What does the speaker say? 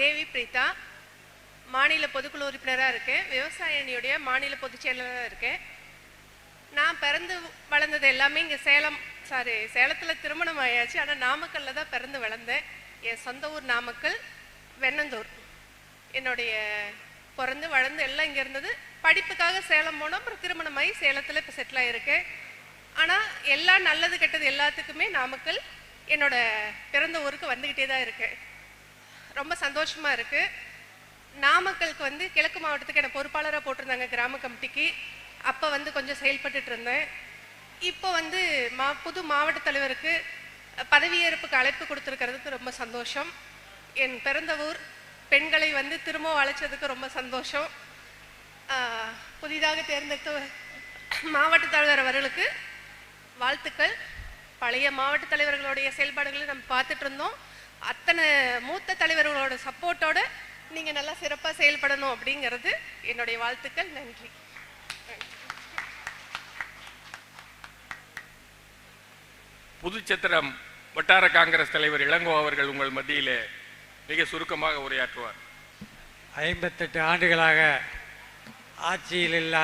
தேவி பிரீதா மாநில பொதுக்குழு உறுப்பினராக இருக்கேன். விவசாய அணியுடைய மாநில பொதுச் செயலராக இருக்கேன். நான் பிறந்து வளர்ந்தது எல்லாமே இங்கே சேலம் சாரி சேலத்தில் திருமணம் ஆயாச்சு. ஆனால் நாமக்கல்ல தான் பிறந்து வளர்ந்தேன். என் சொந்த ஊர் நாமக்கல் வெண்ணந்தூர். என்னுடைய பிறந்து வளர்ந்து எல்லாம் இங்கே இருந்தது. படிப்புக்காக சேலம் போனோம். அப்புறம் திருமணமாகி சேலத்தில் இப்போ செட்டில் ஆகியிருக்கேன் ஆனால் எல்லா நல்லது கெட்டது எல்லாத்துக்குமே நாமக்கல் என்னோட பிறந்த ஊருக்கு வந்துக்கிட்டே தான் இருக்கேன். ரொம்ப சந்தோஷமாக இருக்குது நாமக்கலுக்கு வந்து கிழக்கு மாவட்டத்துக்கு என்னை பொறுப்பாளராக போட்டிருந்தாங்க கிராம கமிட்டிக்கு. அப்போ வந்து கொஞ்சம் செயல்பட்டுட்டு இருந்தேன். இப்போ வந்து மா புது மாவட்ட தலைவருக்கு பதவியேற்புக்கு அழைப்பு கொடுத்துருக்கிறதுக்கு ரொம்ப சந்தோஷம். என் பிறந்த ஊர் பெண்களை வந்து திரும்பவும் அழைச்சதுக்கு ரொம்ப சந்தோஷம். புதிதாக தேர்ந்தெடுத்த மாவட்ட தலைவர் அவர்களுக்கு வாழ்த்துக்கள். பழைய மாவட்ட தலைவர்களுடைய செயல்பாடுகளை நம்ம பார்த்துட்டு இருந்தோம். அத்தனை மூத்த தலைவர்களோட சப்போர்ட்டோட நீங்க நல்லா சிறப்பா செயல்படணும் அப்படிங்கிறது என்னுடைய வாழ்த்துக்கள். நன்றி. புதுச்சத்திரம் வட்டார காங்கிரஸ் தலைவர் இளங்கோ அவர்கள் உங்கள் மத்தியிலே மிக சுருக்கமாக உரையாற்றுவார். ஐம்பத்தெட்டு ஆண்டுகளாக ஆட்சியில் இல்லா